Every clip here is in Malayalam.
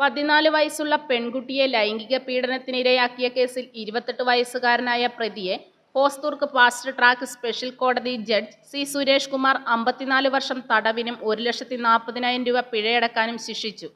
പതിനാല് വയസ്സുള്ള പെൺകുട്ടിയെ ലൈംഗിക പീഡനത്തിനിരയാക്കിയ കേസിൽ ഇരുപത്തെട്ട് വയസ്സുകാരനായ പ്രതിയെ ഹോസ്ദുർഗ് ഫാസ്റ്റ് ട്രാക്ക് സ്പെഷ്യൽ കോടതി ജഡ്ജ് സി സുരേഷ് കുമാർ അമ്പത്തിനാല് വർഷം തടവിനും ഒരു ലക്ഷത്തി നാൽപ്പതിനായിരം രൂപ പിഴയടക്കാനും ശിക്ഷിച്ചു.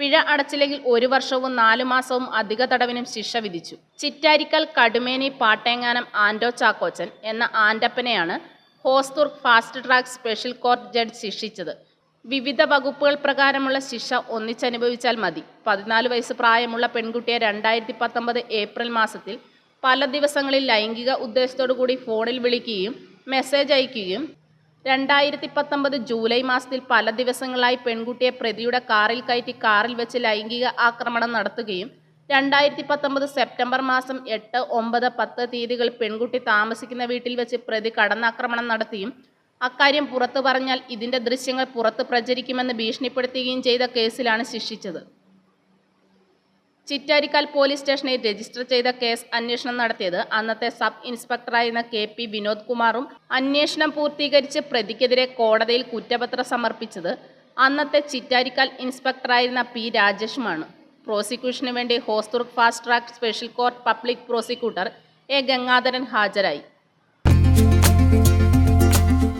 പിഴ അടച്ചില്ലെങ്കിൽ ഒരു വർഷവും നാലു മാസവും അധിക തടവിനും ശിക്ഷ വിധിച്ചു. ചിറ്റാരിക്കൽ കടുമേനി പാട്ടേങ്ങാനം ആൻഡോ ചാക്കോച്ചൻ എന്ന ആൻഡപ്പനെയാണ് Hosdurg fast track special court judge ശിക്ഷിച്ചത്. വിവിധ വകുപ്പുകൾ പ്രകാരമുള്ള ശിക്ഷ ഒന്നിച്ചനുഭവിച്ചാൽ മതി. പതിനാല് വയസ്സ് പ്രായമുള്ള പെൺകുട്ടിയെ രണ്ടായിരത്തി പത്തൊമ്പത് ഏപ്രിൽ മാസത്തിൽ പല ദിവസങ്ങളിൽ ലൈംഗിക ഉദ്ദേശത്തോടു കൂടി ഫോണിൽ വിളിക്കുകയും മെസ്സേജ് അയക്കുകയും രണ്ടായിരത്തി പത്തൊമ്പത് ജൂലൈ മാസത്തിൽ പല ദിവസങ്ങളായി പെൺകുട്ടിയെ പ്രതിയുടെ കാറിൽ കയറ്റി കാറിൽ വെച്ച് ലൈംഗിക ആക്രമണം നടത്തുകയും രണ്ടായിരത്തി പത്തൊമ്പത് സെപ്റ്റംബർ മാസം എട്ട് ഒമ്പത് പത്ത് തീയതികൾ പെൺകുട്ടി താമസിക്കുന്ന വീട്ടിൽ വെച്ച് പ്രതി കടന്നാക്രമണം നടത്തിയും അക്കാര്യം പുറത്തു പറഞ്ഞാൽ ഇതിന്റെ ദൃശ്യങ്ങൾ പുറത്ത് പ്രചരിക്കുമെന്ന് ഭീഷണിപ്പെടുത്തുകയും ചെയ്ത കേസിലാണ് ശിക്ഷിച്ചത്. ചിറ്റാരിക്കാൽ പോലീസ് സ്റ്റേഷനിൽ രജിസ്റ്റർ ചെയ്ത കേസ് അന്വേഷണം നടത്തിയത് അന്നത്തെ സബ് ഇൻസ്പെക്ടറായിരുന്ന കെ പി വിനോദ് കുമാറും അന്വേഷണം പൂർത്തീകരിച്ച് പ്രതിക്കെതിരെ കോടതിയിൽ കുറ്റപത്രം സമർപ്പിച്ചത് അന്നത്തെ ചിറ്റാരിക്കാൽ ഇൻസ്പെക്ടറായിരുന്ന പി രാജേഷുമാണ്. പ്രോസിക്യൂഷന് വേണ്ടി Hosdurg fast track special court public prosecutor A Gangadharan ഹാജരായി.